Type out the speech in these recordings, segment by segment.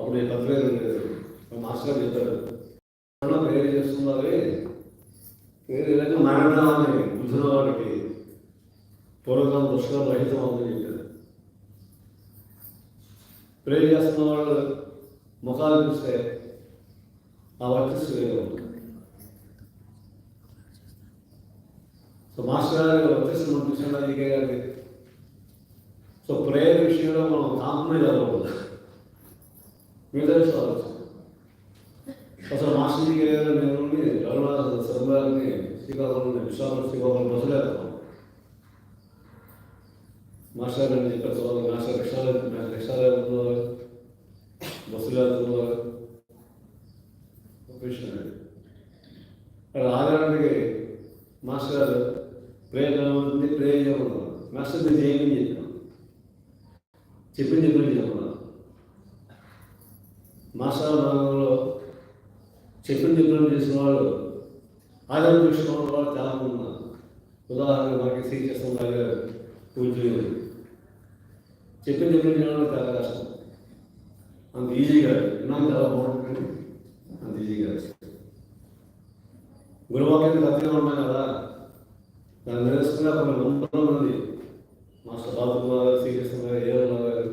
అప్పుడు నేను పత్రిక మాస్టర్ గారు చెప్పారు. "అన్న, ప్రేయర్ చేస్తున్నారు పేరు ఇలాగ మరణాలని బుద్ధుల వాడికి పూర్వకాలం పుస్తకం రహితం అవుతుంది చెప్పారు. ప్రేరు చేస్తున్న వాళ్ళు ముఖాలు చూస్తే ఆ వర్చస్సు వేరే ఉంటుంది. సో మాస్టర్ గారి వర్చస్సు మనం చూసిన ఈకే గారి సో ప్రేయర్ విషయంలో మనం కాంప్రమైజ్ అవ్వకూడదు. మిగతా విషయాలు అసలు మాస్టర్ ఈకే గారు నేను రఘునాథ్ శర్మ శ్రీకాకుళం విశాఖ శ్రీకాకుళం బస్సులు వెళ్తాం మాస్టర్ గారిని చెప్పారు చదవాలి? మాస్టర్ రిక్షాలు రిక్షాలు వెళ్తున్నారు బస్సులు వెళ్తున్నారు ఒక విషయం అది. అక్కడ ఆగడానికి మాస్టర్ గారు ప్రే ఉంది ప్రే చేయమన్నారు మాస్టర్ మీరు చేయమని చెప్పాను చెప్పింది చెప్పింది చెప్పమన్నారు మాస్టర్ భాగంలో చెప్పిన చెప్పినట్టు చేసిన వాళ్ళు ఆదరణ తీసుకున్న వాళ్ళు చాలా ఉన్నారు. ఉదాహరణకు మనకి శ్రీకృష్ణ గారు పూజలు చెప్పిన చెప్పింది చేయడం చాలా కష్టం. అంత ఈజీగా విన్నాం చాలా బాగుంటుంది. అంత ఈజీగా గురువాక్యం కథగా ఉన్నాయి కదా. దాన్ని నిరసనగా కొన్ని వందల మంది మాస్టర్ బాబు గారు శ్రీకృష్ణ గారు ఏవన్న గారు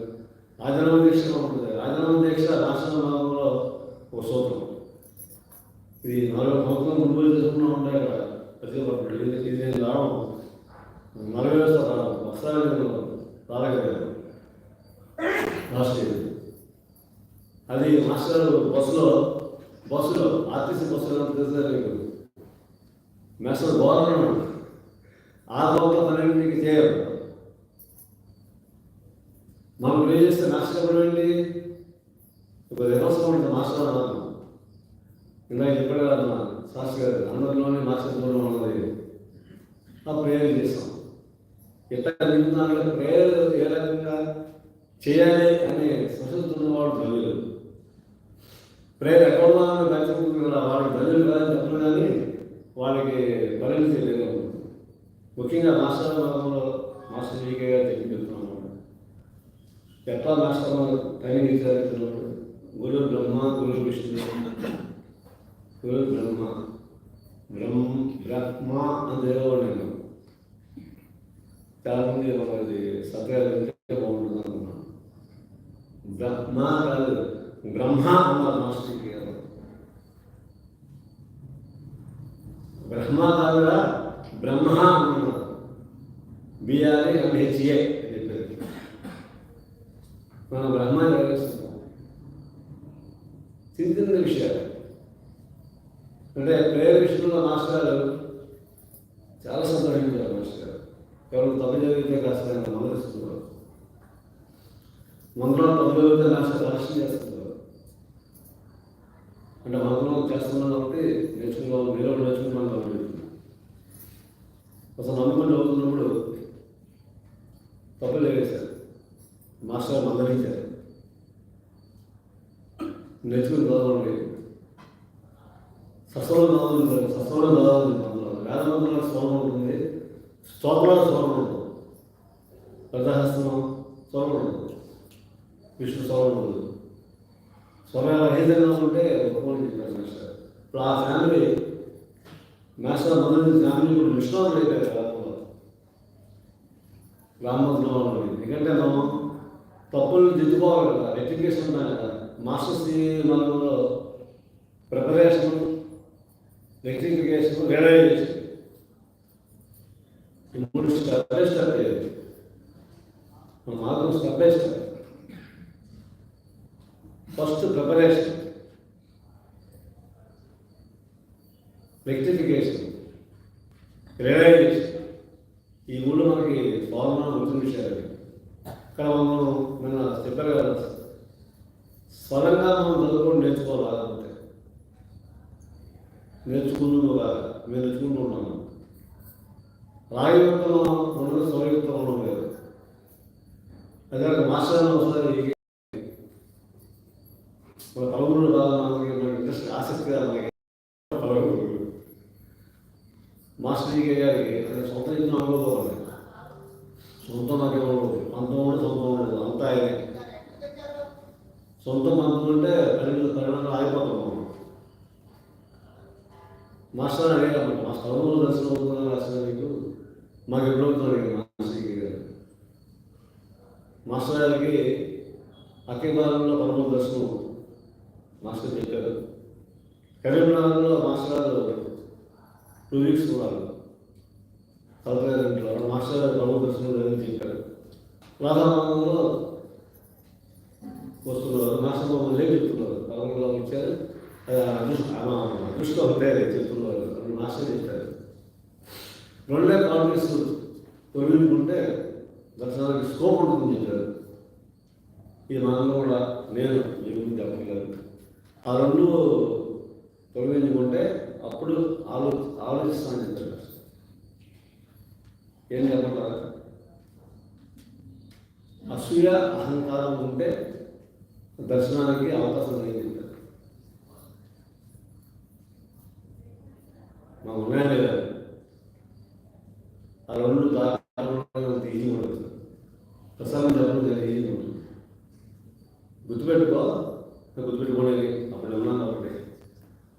ఆజనమ దీక్షగా ఉంటుంది ఆజనమ దీక్ష రాష్ట్ర భాగంలో ఒక సూత్రం ఇది నాలుగు సంవత్సరం ముందు చేసుకున్నా ఉంటాయి కదా ప్రతి ఒక్కరు ఇది ఇది నేను రావడం నలభై వేల రావడం ఒకసారి నేను రాలేకపోయాను లాస్ట్ ఇయర్ అది మాస్టర్ బస్సులో బస్సులో ఆర్టీసీ బస్సులో తెలుసా మీకు మాస్టర్ గవర్నర్ ఆ లోపల పన్నెండింటికి చేయరు. మనం ప్రే చేస్తే మాస్టర్ ఎవరండి ఒక దినోత్సవం ఉంటుంది మాస్టర్ అన్నాను ఇలా చెప్పాడు అన్నా మా శాస్త్రి గారు అందరిలోనే మాస్టర్ కూడా ఉన్నది. ఆ ప్రేయర్ చేస్తాం. ఎట్లా నింపుతున్నాను ప్రేయర్ ఏ రకంగా చేయాలి అని స్వతంత్రం వాడు తల్లి ప్రేయర్ ఎక్కడ ఉన్నామని బయటకుంటుంది కదా తల్లి కాదని చెప్పను కానీ వాళ్ళకి పరిణితి తెలియదు ముఖ్యంగా మాస్టర్ భాగంలో మాస్టర్ జీకే గారు తెలియజెప్తున్నాం ఎట్లా మాస్టర్ మనం ట్రైనింగ్ ఇచ్చారు గురు బ్రహ్మ గురు విష్ణు. గురు బ్రహ్మ. బ్రహ్మ బ్రహ్మ అని తెలియవాడు నేను. చాలామంది మనది సత్యాలు బ్రహ్మ కాదు బ్రహ్మ అన్నారు మాస్టర్ గారు బ్రహ్మ కాదురా బ్రహ్మ అన్నారు బిఆర్ఏ ఎంహెచ్ఏ అని చెప్పారు మనం బ్రహ్మ నిర్వహిస్తున్నాం చిన్న విషయాలు. అంటే ప్రేమ విషయంలో మాస్టర్ చాలా సంతోషించారు మాస్టర్ ఎవరు తప్పు జరిగితే చదివితే కాస్త మొదలుస్తున్నారు మందులో తొంభై చదివితే మాస్టర్ రాష్ట్రం చేస్తున్నారు అంటే మందులో చేస్తున్నాం కాబట్టి నేర్చుకున్నాం మీరు కూడా నేర్చుకున్నాం కాబట్టి అసలు నమ్ముకుని అవుతున్నప్పుడు తప్పులు లేవేశారు మాస్టర్ మందలించారు నేర్చుకుని చదవండి సస్వరం చదవాలి సస్వరం చదవాలి అందులో వేదమంతుల స్వరం ఉంటుంది స్తోత్రాల స్వరం ఉంటుంది ప్రజాహస్తం స్వరం ఉంటుంది విష్ణు స్వరం ఉంటుంది స్వరం రహితంగా ఉంటే ఫోన్ చేశారు మాస్టర్ ఇప్పుడు ఆ ఫ్యామిలీ మాస్టర్ మొదటి ఫ్యామిలీ కూడా విష్ణు అయిపోయారు గ్రామంలో గ్రామంలో ఎందుకంటే మనం తప్పులు దిద్దుకోవాలి కదా రెప్లికేషన్ ఉంటాయి కదా. మాస్టర్స్ మనలో ప్రిపరేషన్ రెక్టిఫికేషన్ రియలైజేషన్ ఈ మూడు స్టెప్ బై స్టెప్ చేయాలి మార్గం step by step first preparation. Rectification realisation ఈ మూడు మనకి ఫార్ములా గుర్తు విషయాలు. ఇక్కడ మనం మన చెప్పారు కదా స్వరంగా మనం చదువుకొని నేర్చుకోవాలంటే నేర్చుకున్నాము కదా మేము నేర్చుకుంటూ ఉన్నాము రాగయుక్తం ఉన్నది స్వరయుక్తం ఉండడం లేదు. అదే మాస్టర్ ఒకసారి మన పలువురు రాదు మనకి మనకి ఇంట్రెస్ట్ ఆసక్తి కాదు మనకి పలువురు మాస్టర్ జీ గారికి ఆయన సొంత ఇచ్చిన అనుభవం సొంత నాకే ఉండదు అంత ఉండదు సొంత ఉండదు అంతా ఆయనే సొంత మంత్రులు అంటే పన్నెండు పన్నెండు ఆగిపోతాం మనం. మాస్టర్ అడిగాము మా స్థలంలో దర్శనం అవుతుందని రాసిన మీకు మాకు ఎప్పుడు అవుతుంది మాస్టర్కి గారు మాస్టర్ గారికి అఖిలబాలంలో పరమ దర్శనం మాస్టర్ చెప్పారు. కరీంనగర్లో మాస్టర్ గారు టూ వీక్స్ ఉన్నారు. కలెక్టర్ ఇంట్లో మాస్టర్ గారు పరమ దర్శనం లేదని చెప్పారు. రాధాభవనంలో వస్తున్నారు. మాస్టర్ బాబు లేట్ చెప్తున్నారు? పదమూడులో వచ్చారు అది అదృష్టం అదృష్టం చెప్తున్నారు. మాస్టర్ చెప్పారు. రెండే కాంగ్రెస్ తొలగించుకుంటే దర్శనానికి స్కోప్ ఉంటుందని చెప్పారు ఇది మనలో కూడా నేను మీ గురించి చెప్పగలను ఆ రెండు తొలగించుకుంటే అప్పుడు ఆలో ఆలోచిస్తానని చెప్పారు ఏం చెప్పమంటారా? అసూయ అహంకారం ఉంటే దర్శనానికి అవకాశం లేదు చెప్పారు మా ఉన్నాయా లేదా ఆ రెండు దారుణంగా ఈజీ ఉండదు ప్రసాదం చెప్పడం చాలా ఈజీ ఉంటుంది గుర్తుపెట్టుకో నేను గుర్తుపెట్టుకోలేదు అప్పుడు ఉన్నాను అప్పుడే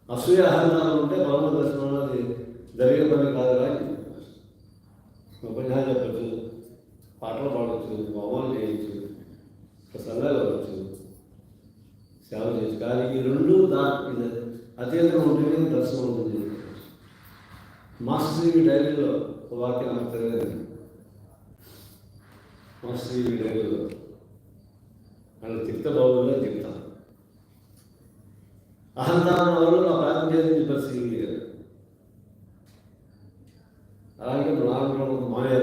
అసూయ అహంకారం ఉంటే పరమ దర్శనం అన్నది జరిగే పని కాదురా అని చెప్పారు. ఉపన్యాసం చెప్పచ్చు పాటలు పాడవచ్చు హోమాలు చేయొచ్చు సంఘాలు అవ్వచ్చు సేవ చేయొచ్చు కానీ ఈ రెండు దా ఇది అతీతంగా ఉంటేనే దర్శనం ఉంటుంది మాస్టర్ ఈ డైరీలో ఒక వాక్యం నాకు తెలియదు మాస్టర్ ఈ డైరీలో వాళ్ళు తిక్త బాబుగా తిక్తాను అహంకారం వాళ్ళు నా ప్రార్థన చేసి పరిస్థితి లేదు అలాగే నాలుగు మాయ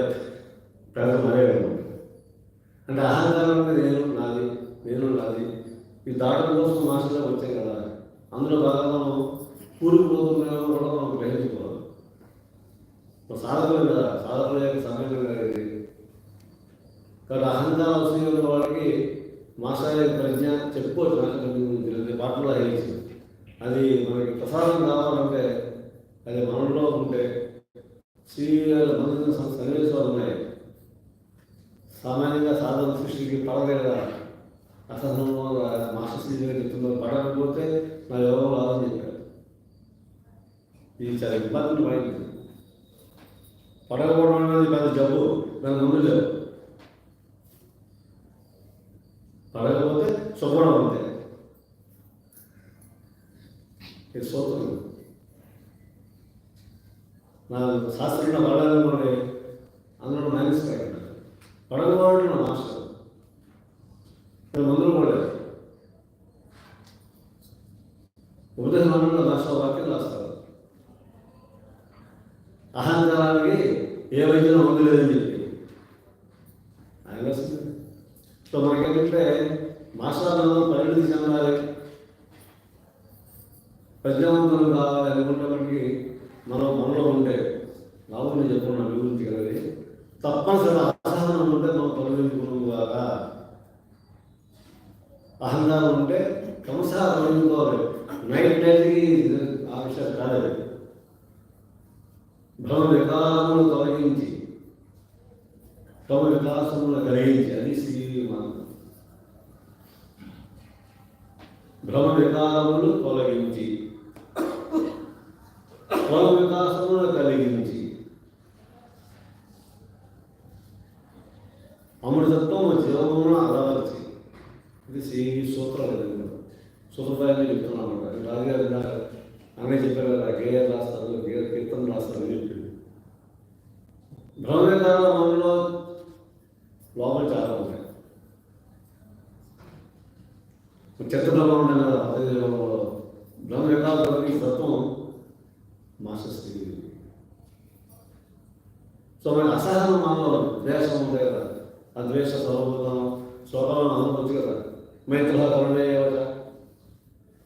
ప్రార్థన మారేవాడు అంటే అహంకారం అంటే నేను నాది నేను నాది ఈ దాటం కోసం మాస్టర్గా వచ్చాయి కదా. అందులో భాగంగా మనం కూరుకుపోతున్నామో కూడా మనం గ్రహించుకోవాలి. సాధకులు కదా సాధకుల యొక్క సమయం కదా ఇది? కాబట్టి అహంకారం వస్తున్న వాళ్ళకి మాస్టర్ యొక్క ప్రజ్ఞ చెప్పుకోవచ్చు. నాకు పాటలో అయ్యేసి అది మనకి ప్రసాదం కావాలంటే అది మనలో ఉంటే శ్రీ మన సన్నివేశాలు ఉన్నాయి. సామాన్యంగా సాధన సృష్టికి పడలేదు? అసహనంలో మాస్టర్ శ్రీ గారు చెప్తున్నారు పడకపోతే నా యోగం రాదని చెప్పారు. ఇది చాలా ఇబ్బంది పడింది పడకపోవడం అనేది పెద్ద జబ్బు దాని ముందు లేవు పడకపోతే శుభ్రం అంతే ఇది సూత్రం. నా శాస్త్రంలో పడాలనుకోండి అందులో మైనస్ పెట్టిన పడగవాడు నా మాస్టర్ నేను మందులు కూడా ఉపదేశంలో రాష్ట్ర వాక్యం రాస్తారు అహంకారానికి ఏ వైద్యం మందు లేదని చెప్పి ఆయన వస్తుంది సో మనకేంటంటే మాస్టర్ పరిణితి చెందాలి ప్రజ్ఞావంతులు కావాలి అనుకుంటే మనకి మనం మనలో ఉంటే బాబు నేను చెప్పుకున్నా మీ గురించి కదా ఇది. తప్పనిసరి అసహనం ఉంటే మనం తొలగించుకున్నాం కాగా అహంకారం ఉంటే క్రమశः తొలగించుకోవాలి నైట్ నైట్కి ఆ విషయం కాదు అది. భ్రమ వికారములు తొలగించి తమ వికాసములు కలిగించి అది శ్రీ భ్రమ వికారములు తొలగించి. భ్రమ వికాసములు కలిగించి. అమృతత్వం జీవమును అలవర్చి. ఇది శ్రీ సూత్రం కదా చెప్తున్నాను అనమాట రాజుగారు అన్నీ చెప్పారు కదా గేయాలు రాస్తారు గేయ కీర్తన రాస్తారు అని చెప్పింది భ్రమ వికారాల మనలో లోపల చాలా ఉంటాయి. చిత్రంలో ఉన్నాయి కదా బ్రహ్మ వికాసాలకి తత్వం మాస్టర్ సో మన అసహనం మనలో ద్వేషం ఉంది కదా ఆ ద్వేష స్వరూపం స్వభావం అనుకోవచ్చు కదా. మైత్రుల కరుణయ్యేవట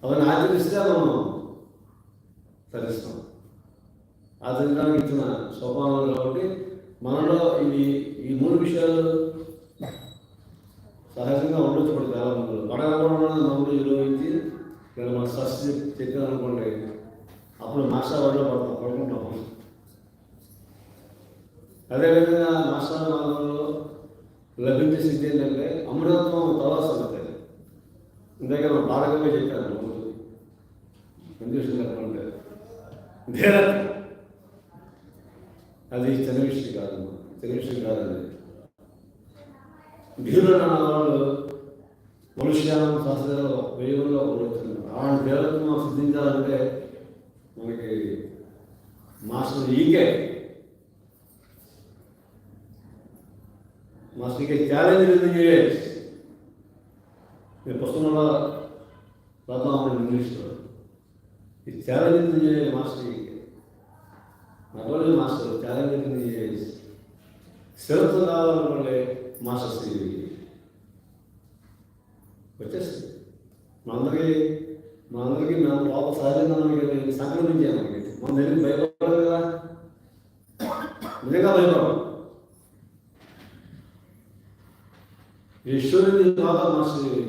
అవన్నీ ఆచరిస్తే మనం తరిస్తాం ఆచరించడానికి ఇచ్చిన సోపానాలు కాబట్టి మనలో ఇవి ఈ మూడు విషయాలు సహజంగా ఉండొచ్చు ఇప్పుడు చాలా మందిలో పడకపోవడం నమ్ముడు విలువించి నేను మన సస్తి చెప్పాను అనుకోండి అప్పుడు మాస్టర్ వాడిలో పడతాం పడుకుంటాం అదేవిధంగా మాస్టర్ మార్గంలో లభించే సిద్ధి ఏంటంటే అమృతత్వం తర్వాత తలాసంగతి ఇందాక మన బాధకమే చెప్పాను రోజు. కండిషన్ అది చిన్న విషయం కాదు చిన్న విషయం కాదండి ధీరుడు వాళ్ళు మనుష్యానం శాస్త్రాలు వేయంలో ఉండొచ్చున్నారు అలాంటి మనం సిద్ధించాలంటే మనకి మాస్టర్ ఈకే మాస్టర్కి ఛాలెంజ్ ఎందుకు చేయాలి నేను పుస్తకంలో రాద్దామని ఇంగ్లీష్లో ఈ ఛాలెంజ్ ఎందుకు చేయాలి మాస్టర్కి నడవలేదు మాస్టర్ ఛాలెంజ్ ఎందుకు చేయాలి స్థిరత్వం కావాలనుకోండి మాస్టర్స్ డిగ్రీ. వచ్చేస్తుంది. మనందరికీ మనందరికీ మన లోపల సహజంగా మనకి సంక్రమించాను మనకి మన దగ్గరికి భయపడదు కదా? నిజంగా భయపడదు. ఈశ్వరుని బాగా మాస్టర్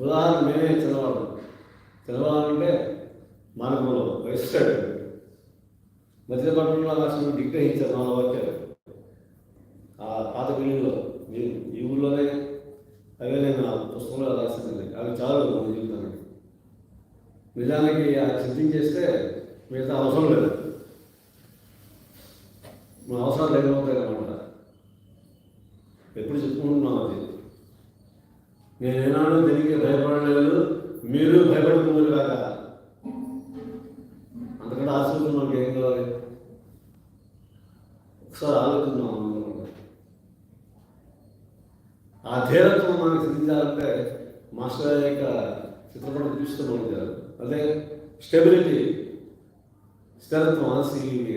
ఉదాహరణ మేమే చదవాలి. చదవాలంటే మనకు వయసు మధ్య పట్టణంలో రాసిన డిగ్రహించారు మన వాక్యాలు ఆ పాత బిల్డింగ్లో మీ- ఈ ఊళ్ళోనే అవే నేను ఆ పుస్తకంలో రాసింది అవి చాలు మన జీవితానికి నిజానికి ఆ సిద్ధించేస్తే మిగతా అవసరం లేదు. మన అవసరాలు లేకపోతాయి అనమాట ఎప్పుడు చెప్పుకుంటున్నాం అది? నేను ఏనాడు దీనికి భయపడలేదు. మీరు భయపడుతున్నారు కాక అంతకంటే ఆశీర్వాదం మనకి ఏం కావాలి ఒకసారి ఆలోచిద్దాం అందరం కూడా. ఆ ధీరత్వం మనకి సిద్ధించాలంటే మాస్టర్ గారి యొక్క చిత్రపటం చూస్తూ ఉంటారు అదే స్టెబిలిటీ స్థిరత్వం ఆశీర్వీ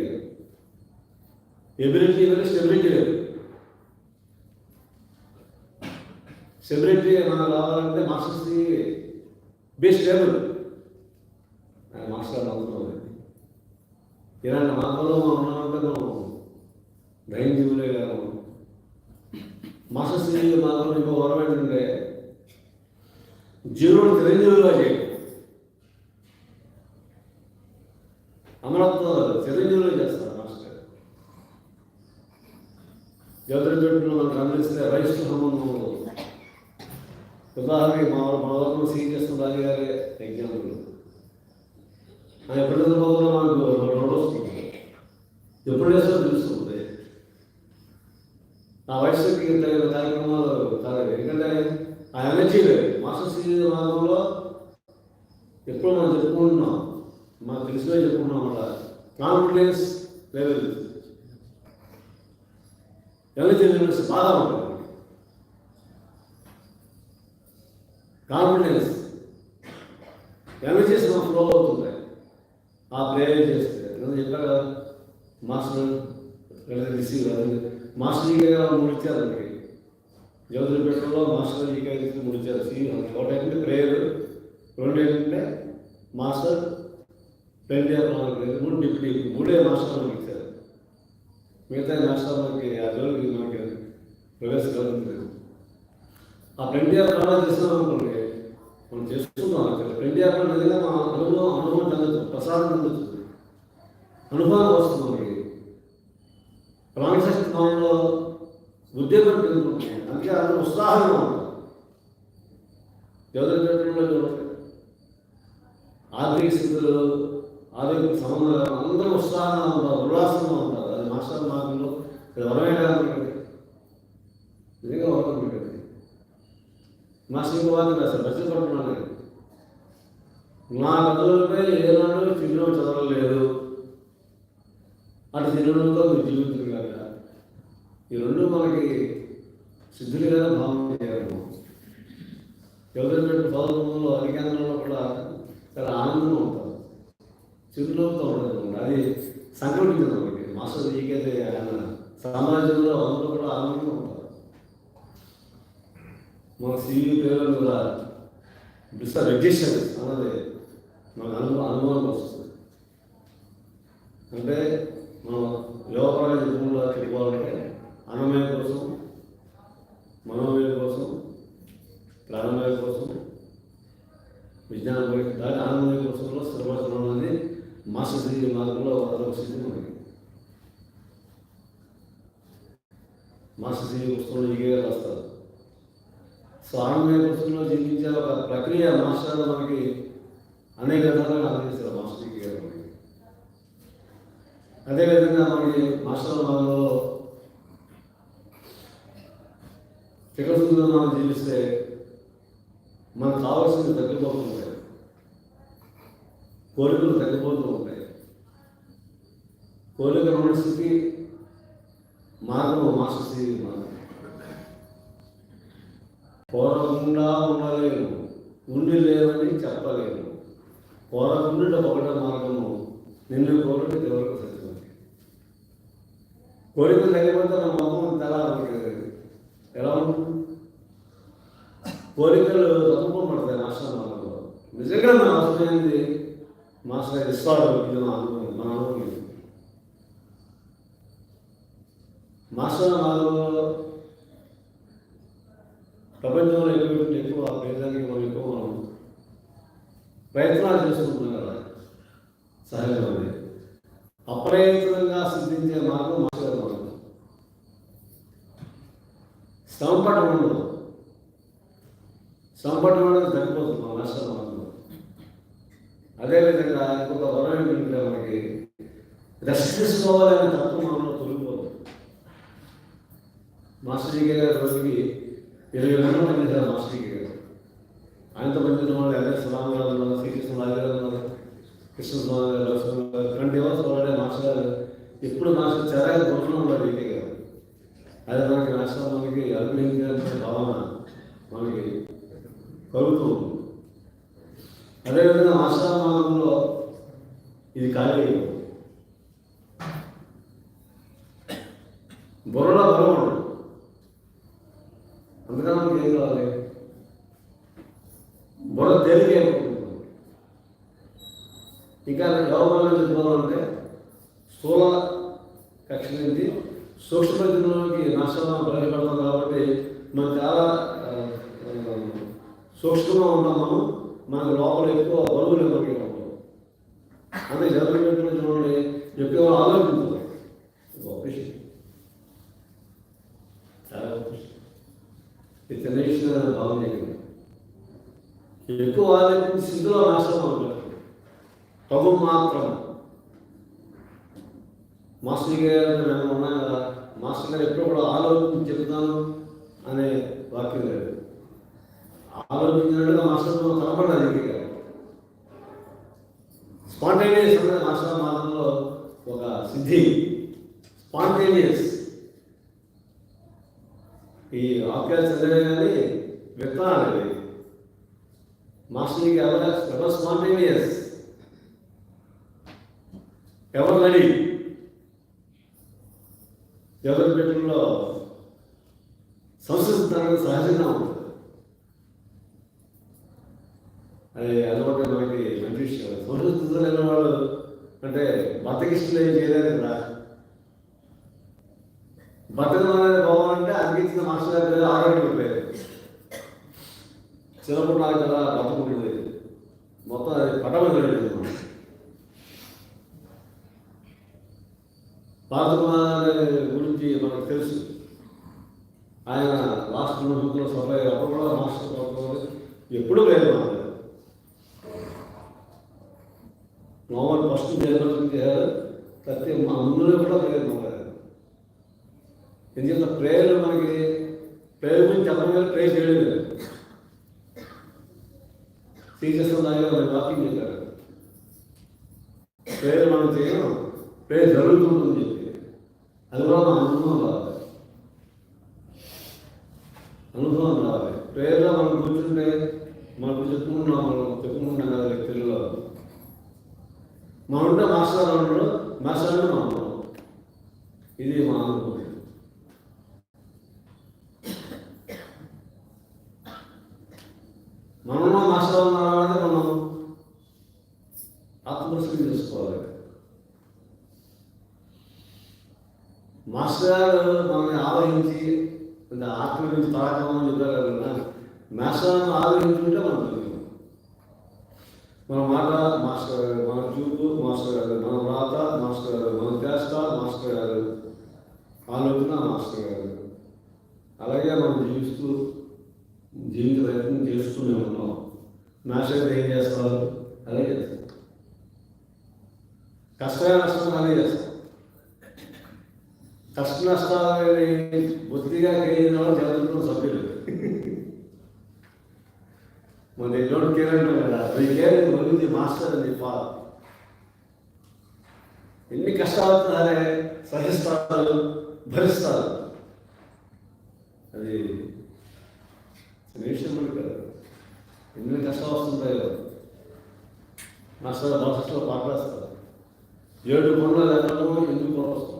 ఎబిలిటీ లేదు స్టెబిలిటీ లేదు. స్టెబిలిటీ మనకు రావాలంటే మాస్టర్స్ బీ స్టేబుల్. ఆయన మాస్టర్ అవసరం లేదు ఇలాంటి మార్గంలో మనం ఉన్నామంటే మనం దైన జీవులే కాదు మాస్టర్స్ మార్గంలో ఇంకో వరం ఏంటంటే జీవులను చిరంజీవులుగా చేయాలి. అమరత్వం చిరంజీవులు చేస్తారు. మాస్టర్ జ్యోతిర జట్టులో మనకు గమనిస్తే రైస్ సంబంధం ఉదాహరణకి మా మా వరకు సీనియర్స్ రాజు గారి ఎగ్జాంపుల్. ఆయన ఎప్పుడైతే పోతుందో మనకు రోడ్ వస్తుంది. ఎప్పుడు వేస్తారో తెలుస్తుంది. ఆ వయసుకి తగిన కార్యక్రమాలు కాలేదు ఎందుకంటే ఆ ఎనర్జీ లేదు. మాస్టర్ సీనియర్ మార్గంలో ఎప్పుడు మనం చెప్పుకుంటున్నాం. మాకు తెలిసినా చెప్పుకున్నాం అన్నమాట కాన్ఫిడెన్స్ లెవెల్ ఎనర్జీ లెవెల్స్ బాగా ఉంటుంది. కాన్ఫిడెన్స్ ఎనర్జీస్ మన ఫ్లో అవుతుంది. ఆ ప్రేయర్ చేస్తే నేను చెప్పా కదా మాస్టర్ లేదా రిసీవ్ మాస్టర్ గారు మూడు ఇచ్చారు మనకి. జ్యోతుల పెట్టడంలో మాస్టర్ ఈగా మూడు ఇచ్చారు. సీ ఒకటి ఏంటంటే ప్రేయర్ రెండు ఏంటంటే మాస్టర్ పెళ్ళి మూడు డిప్యూటీ మూడే మాస్టర్ మనకి ఇచ్చారు మిగతా మాస్టర్ మనకి ఆ జోలికి మనకి ప్రవేశించలేదు ఆ ఫ్రెండ్ యాప్ అలా చేస్తున్నాం అనుకోండి మనం చేసుకున్నాం అక్కడ ఫ్రెండ్ యాప్ నిజంగా మా అనుభవం అనుభవం చెందచ్చు ప్రసాదం చెందచ్చు అనుభవం వస్తుంది మనకి. ప్రాణశక్తి భావంలో ఉద్యోగం పెరుగుతుంది అందుకే అందరూ ఉత్సాహంగా ఉంటారు ఎవరి ఆర్థిక స్థితిలో ఆరోగ్యం సంబంధాలు అందరూ ఉత్సాహంగా ఉంటారు ఉల్లాసంగా ఉంటారు. అది మాస్టర్ మార్గంలో ఎవరైనా వరమే కదా మనకి. నిజంగా వరం మనకి మా శ్రీకుమార్ని అసలు నా కథలపై ఏనాడు చిన్న చదవలేదు. అటు చిరునవ్వుతో మీరు జీవితం కాక ఈ రెండు మనకి సిద్ధులుగా భావన చేయాలి ఎవరైనా పదకొండులో అధికారంలో కూడా చాలా ఆనందంగా ఉంటుంది. చిరునవ్వుతో ఉండదు అది సంక్రమించింది మనకి మాస్టర్ ఈకైతే ఆయన సామ్రాజ్యంలో అందరూ కూడా ఆనందంగా ఉంటారు. మన సివి పేరు కూడా బిస్టర్ రెడ్డిషన్ అన్నది మనకు అనుభవం అనుభవం వస్తుంది. అంటే మనం యోగపరంగా జీవితంలో తిరిగిపోవాలంటే అన్నమయ కోసం మనోమయ కోసం ప్రాణమయ కోసం విజ్ఞానమయ దాని ఆనందమయ కోసంలో స్థిరపరచడం అనేది మాస్టర్ డిగ్రీ మార్గంలో అదొక స్థితి మనకి మాస్టర్ డిగ్రీ పుస్తకంలో ఇగే రాస్తారు. సో పుస్తకంలో జీవించే ఒక ప్రక్రియ మాస్టర్ మనకి అనేక విధాలుగా అందిస్తారు మాస్టర్ గారు మనకి. అదేవిధంగా మనకి మాస్టర్ మార్గంలో చికిత్సలో మనం జీవిస్తే మనకు కావాల్సింది తగ్గిపోతూ ఉంటాయి కోరికలు తగ్గిపోతూ ఉంటాయి. కోరిక మనిషికి మార్గం మాస్టర్ మార్గం. కోరకుండా ఉండలేము ఉండి లేవని చెప్పలేము. కోరకుండా ఒకట మార్గము నిన్ను కోరిక ఎవరికి సత్యమని కోరిక తగ్గిపోతే నా మొహం ఎలా ఉంటుంది ఎలా ఉంటుంది కోరికలు తప్పకుండా పడతాయి నాశనం నిజంగా నా అవసరమైంది మాస్టర్ ఇస్తాడు ఇది నా అనుభవం మన అనుభవం ఇది. మాస్టర్ మార్గంలో ప్రపంచంలో ఎక్కువ ఎక్కువ పేదానికి మనం ఎక్కువ మనం ప్రయత్నాలు చేసుకుంటున్నాం కదా. సహజమని అప్రయత్నంగా సిద్ధించే మార్గం మాస్టర్ మార్గం శ్రమపడడం ఉండదు శ్రమపడడం అనేది తగ్గిపోతుంది మా మాస్టర్ అదేవిధంగా ఇంకొక వరం ఏంటంటే మనకి రెస్ట్ తీసుకోవాలనే తత్వం మనలో తొలిపోదు మాస్టర్ గారి రోజుకి ఇరవై గంటలు పనిచేశారు మాస్టర్ గారు. ఆయనతో పనిచేసిన వాళ్ళు ఎల్ఎస్ రామ్ గారు ఉన్నారు శ్రీకృష్ణ గారు ఉన్నారు కృష్ణ స్వామి గారు ఇలాంటి గారు ట్వంటీ మాస్టర్ గారు ఎప్పుడు మాస్టర్ చెరగా దొరకడం ఉన్నారు వీటి గారు. అదే మనకి మాస్టర్ మనకి అభినందించాల్సిన భావన మనకి కలుగుతూ ఉంది. అదేవిధంగా మాస్టర్ మార్గంలో ఇది ఖాళీ. బుర్రలో బలం ఉండదు. అందుకని మనకి ఏం కావాలి? బుర్ర తేలిక ఇంకా యోగంలో చెప్పుకోవాలంటే స్థూల కక్ష నుంచి సూక్ష్మలోకి నష్టం ప్రవేశపెడతాం కాబట్టి మనం చాలా సూక్ష్మంగా ఉంటాం మనం. మనకు లోపల ఎక్కువ బరువులు మనకి ఉంటాం అదే జరుగుతున్న చూడండి ఎక్కువ ఆలోచించాలి గొప్ప చాలా గొప్ప భావన ఎక్కువ ఆలోచించి స్థితిలో నాశనం అవుతారు ప్రభు మాత్రం. మాస్టర్ గారు మేము ఉన్నాం కదా? మాస్టర్ గారు ఎప్పుడు కూడా ఆలోచించి చెప్తాను అనే వాక్యం లేదు. ఆలోచించినట్టుగా మాస్టర్ కనపడాలి ఇంకా స్పాంటేనియస్ అనేది మాస్టర్ మార్గంలో ఒక సిద్ధి. స్పాంటేనియస్. ఈ వాక్యాలు చదివే కానీ విత్తనాలు ఇవి. మాస్టర్కి ఎవరు ఎవరు స్పాంటేనియస్? ఎవరు రెడీ ఎవరి పెట్టడంలో సంస్కృతి అనేది సహజంగా ఉంటుంది. అది అదొకటి మనకి మంచి విషయం. సోషల్ స్థితిలో లేని వాళ్ళు అంటే బతకిష్టం ఏం చేయలేదు కదా. బతకం అనేది బాగుంటే అనిపించిన మాస్టర్ గారి పేరు ఆరోగ్యం చిన్నప్పుడు నాకు చాలా బతకుంటుంది మొత్తం అది పటమని వెళ్ళింది మనం భారతమాత గురించి మనకు తెలుసు. ఆయన లాస్ట్ ముహూర్తంలో సభ అప్పుడు కూడా మాస్టర్ పడుకోవాలి ఎప్పుడూ లేదు మన నవంబర్ ఫస్ట్ జనవరి చేశారు ప్రతి మా అందులో కూడా లేదు మన ఎందుకంటే ప్రేయర్లు మనకి ప్రేయర్ గురించి చెప్పడం కానీ ప్రేయర్ చేయడం లేదు శ్రీకృష్ణ వాకింగ్ చేశారు. ప్రేయర్ మనం చేయడం ప్రేయర్ జరుగుతుందని చెప్పి. అది కూడా మన అనుభవం రావాలి అనుభవం రావాలి ప్రేయర్లో మనం కూర్చుంటే మనం చెప్పుకుంటున్నాం మనం చెప్పుకుంటున్నాం కదా వ్యక్తుల్లో మనం ఉన్న మాస్టర్ ఉండడు మాస్టర్ మా మనం ఇది మా అనుభవం. మనం మాస్టర్ ఉన్నారంటే మనం ఆత్మస్థితి చేసుకోవాలి. మాస్టర్ గారు మనల్ని ఆవహించి ఆత్మ నుంచి తాకమని చెప్పారు కదా మాస్టర్ ఆవహించుంటే మనం మన మాట మాస్టర్ గారు మన చూపు మాస్టర్ గారు మన వ్రాత మాస్టర్ గారు మన చేష్ట మాస్టర్ గారు ఆలోచన మాస్టర్ గారు అలాగే మనం జీవిస్తూ జీవిత ప్రయత్నం చేస్తూనే ఉన్నాం. నాశనం ఏం చేస్తారు అదే చేస్తాం. నష్టం అదే చేస్తాం. కష్ట నష్టాలు బొత్తిగా కలిగిన వాళ్ళు జరుగుతున్న సభ్యులు. మన డోంట్ కేర్ అంటాం కదా we care only the master and the father ఎన్ని కష్టాలు సరే సహిస్తారు భరిస్తారు అది విషయం కదా. ఎన్ని కష్టాలు వస్తుంటాయో. నష్టాలు భవిష్యత్తులో పాటేస్తారు ఏడు కొండల లెక్కలు ఎందుకు వస్తాం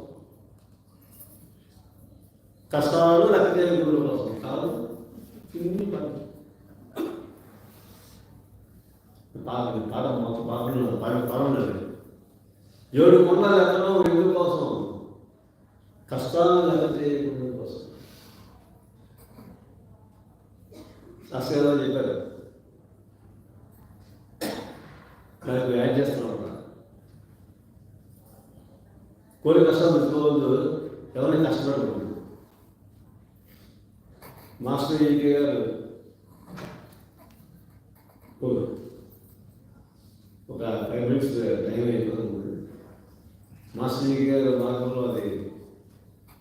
కష్టాలు లెక్క చేయకుండా కోసం కాదు కింది పాట పాట పాట మొత్తం పాటలు పాట పాడలేదు ఏడు కొండల లెక్కలో ఎందుకు కోసం? కష్టాలు లెక్క చేయకుండా కోసం. అసలు చెప్పారు. నాకు యాడ్ చేస్తున్నాం కోరి కష్టాలు తెచ్చుకోవద్దు ఎవరిని కష్టపడకూడదు మాస్టర్ ఈకే గారు ఓ, ఒక ఫైవ్ మినిట్స్ టైం అయిపోతుంది మాస్టర్ ఈకే గారు మార్గంలో అది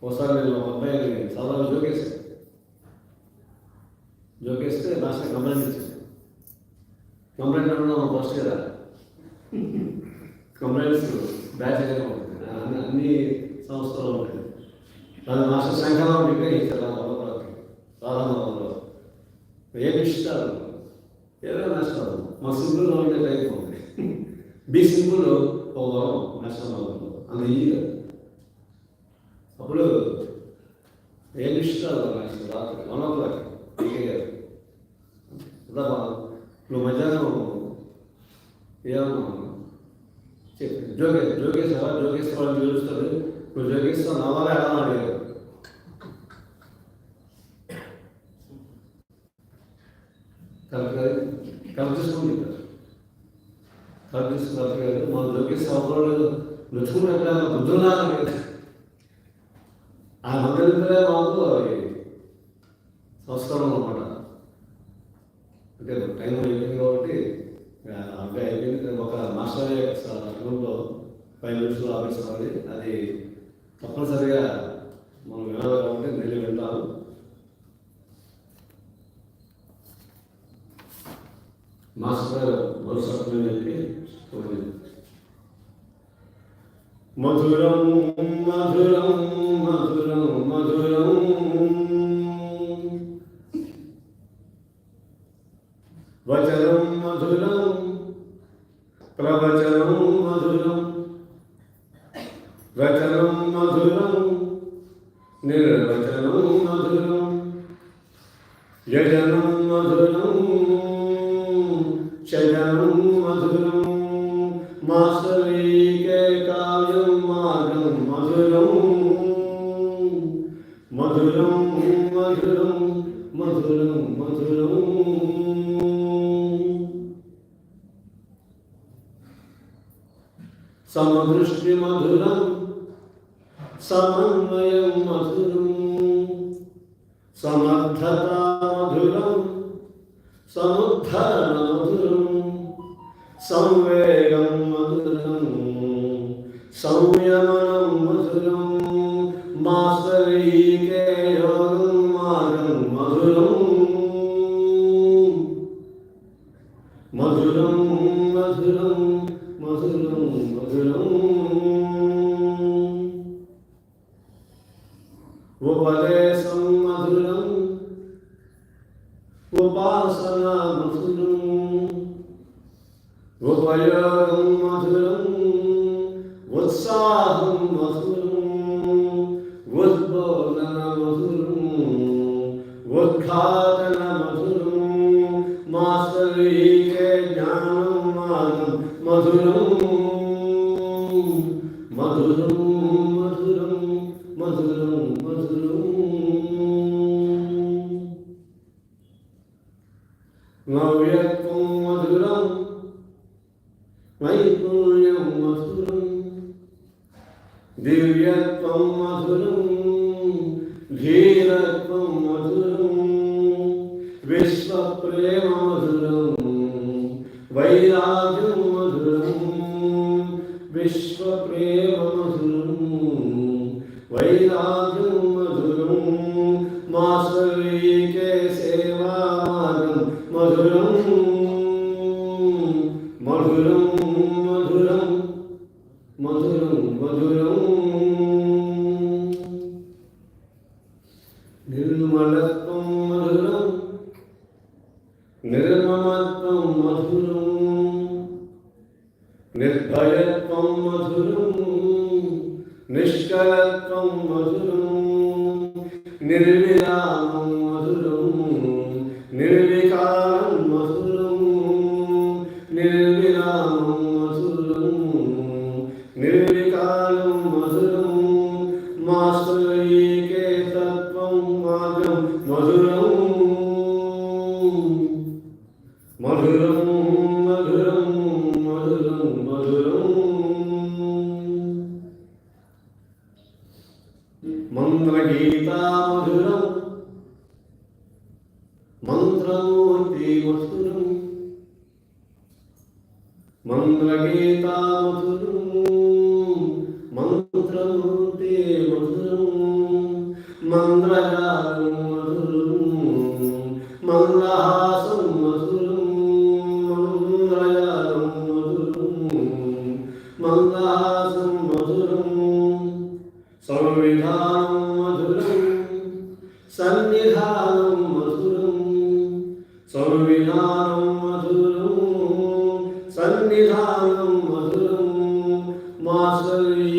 ఒకసారి నేను ఒక అబ్బాయిని చాలా జోకేశాను జోకేస్తే మాస్టర్ కంప్లైంట్ ఇచ్చాను కంప్లైంట్ అన్నా ఫస్ట్ కదా కంప్లైంట్స్ బ్యాచ్ అనేది ఉంటుంది. అన్ని అన్ని సంస్థలు ఉంటుంది. తన రాష్ట్ర సంఘంలో విగ్రహించారు ఆ లోపలకి సాధారణంలో ఏమి ఇష్టాలు? ఏదో నష్టాలు? మా సింపుల్లో ఉండే టైప్ ఉంది. బి సింపుల్ ఒక వరం నష్టం అవుతుంది అంత ఈజీగా అప్పుడు ఏమి ఇష్టాలు? నష్టం రాత్రి. వన్ జోగే జోగేశ్వర జోగేశ్వర పిలుస్తారు నువ్వు జోగేశ్వర నవ్వాలి ఎలా అడిగారు కరెక్ట్ కరెక్ట్ తీసుకుని కరెక్ట్ మన జోగేశ్వర అవసరం నొచ్చుకున్నట్టు బుద్ధులా ఆ మందిరే మాకు అవి సంస్కారం అనమాట అంటే టైం అయిపోయింది కాబట్టి ఒక మాస్టర్ రూమ్లో ఫైవ్ మినిట్స్లో ఆఫీస్ ఉంది అది తప్పనిసరిగా మనం వినాలి కాబట్టి నేను వింటాను మాస్టర్ మరుసటి చెప్పి చూడండి మధురం మధురం మధురం మధురం. మాస్టరీకే కావ్యం మార్గం మధురం మధురం మధురం మధురం మధురం సమదృష్టి ఉపాసన మధురం सन्निधानं मधुरं मासल्य